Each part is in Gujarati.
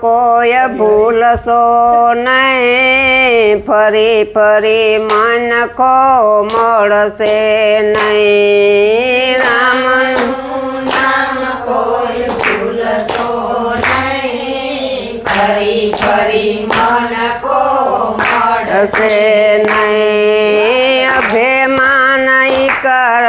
કોઈ ભૂલશો નહીં. ફરી ફરી મન કો મળશે નહીં. રામ ફરી ફરી મન કો મળશે નહીં.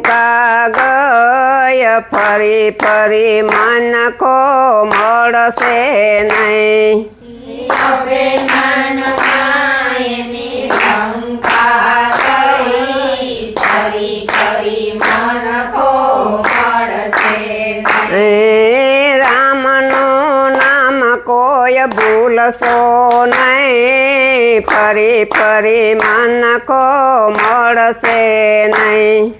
લંકા ગય ફરી ફરી મન કો મળશે નહીં. ભૂલશો નહીં. ફરી ફરી મન કો મળશે નહીં.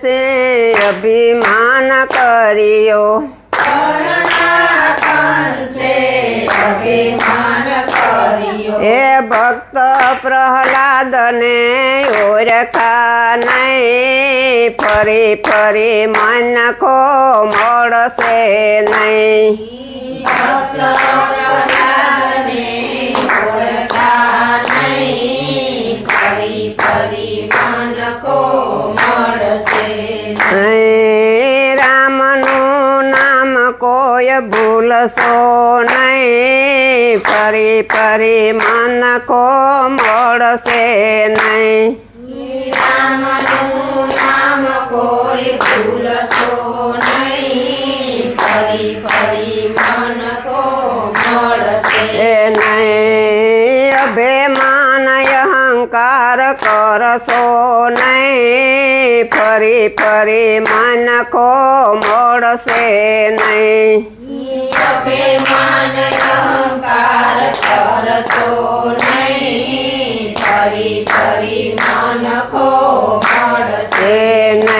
કાંસે અભિમાન કર્યો એ ભક્ત પ્રહલાદને ઓરખા નહીં ફરી ફરી મન કો મળશે નહીં ભક્ત પ્રહલાદને ભૂલશો નહીં ફરી ફરી મન કો મળશે નહીં રામનું નામ કોઈ ભૂલશો નહીં ફરી ફરી મન કો મળશે એ નહીં અભિમાન અહંકાર કરશો નહીં ફરી ફરી મન કો મળશે નહીં અભિમાન અહંકાર કરશો નહીં ફરી ફરી મન કો મળશે એ નહીં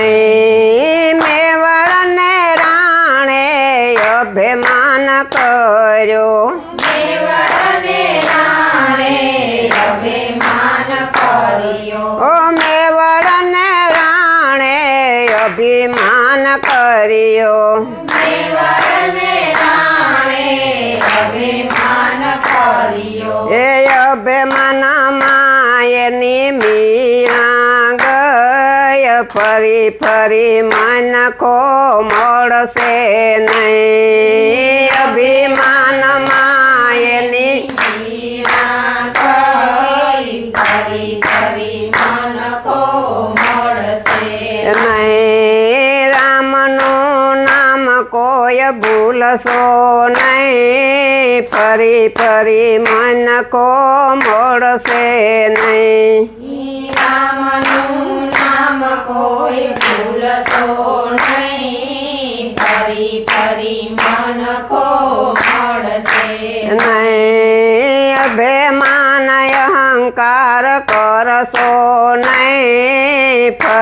અભિમાન કર્યો. એ અભિમાન એની મીરા ગય ફરી ફરી મન કો મળશે નહીં અભિમાનમાં कोय भूलसो नहीं परी फरी मन को मोड़ से नहीं राम नाम कोई भूलसो नहीं फरी परी मन को मोड़ से नहीं अभिमान अहंकार कर सो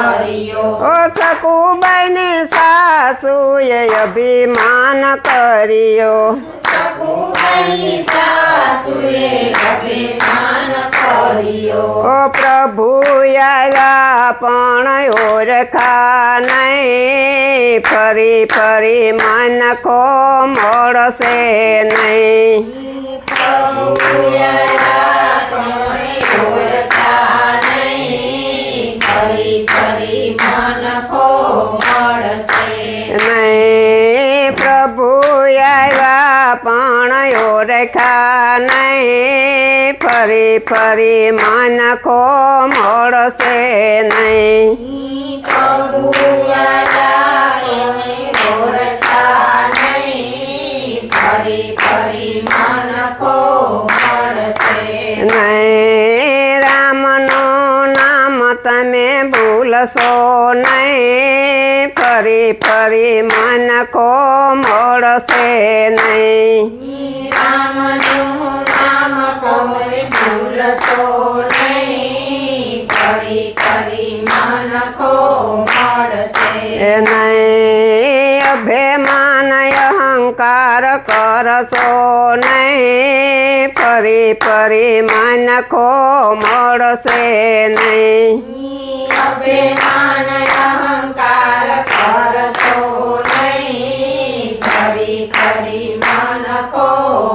કર્યો સકુબાઈની સાસુએ અભિમાન કર્યો ઓ પ્રભુ આવ્યા પણ ઓળખા નહીં ફરી ફરી મન કો મળશે નહીં ઓળખા નહીં. ફરી ફરી મન કો મળશે નહીં રામનું નામ તમે ભૂલશો નહીં. ફરી ફરી મન કો મળશે નહીં. રામનું નામ અભિમાન અહંકાર કરશો નહીં પરે મન કો મળશે નહીં. અભિમાન અહંકાર કરશો નહીં. ફરી ફરી મન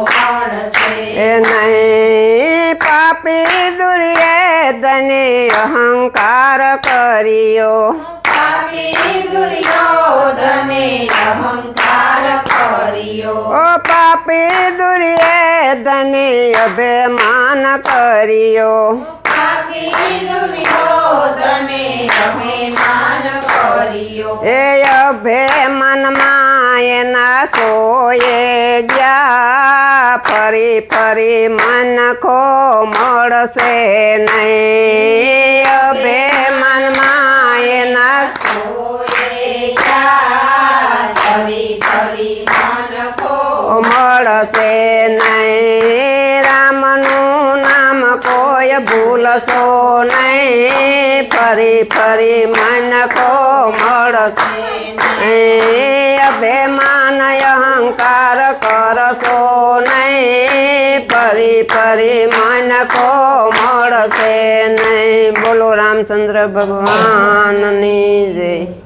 મળશે. નહીં પાપી દુર્યોધને અહંકાર કર્યો. પાપી દુર્યોધને અહંકાર પાપી દુરિયે કર્યો. અભિમાન કર્યો. એ અભિમાનમાં એના સોએ ગયા. ફરી ફરી મન ખો મળશે નહીં. અભિમાનમાં કોઈ ભૂલશો નહીં. ફરી ફરી મન કો મળશે અભિમાન અહંકાર કરશો નહીં. ફરી ફરી મન કો મળશે નહીં. બોલો રામચંદ્ર ભગવાનની જય.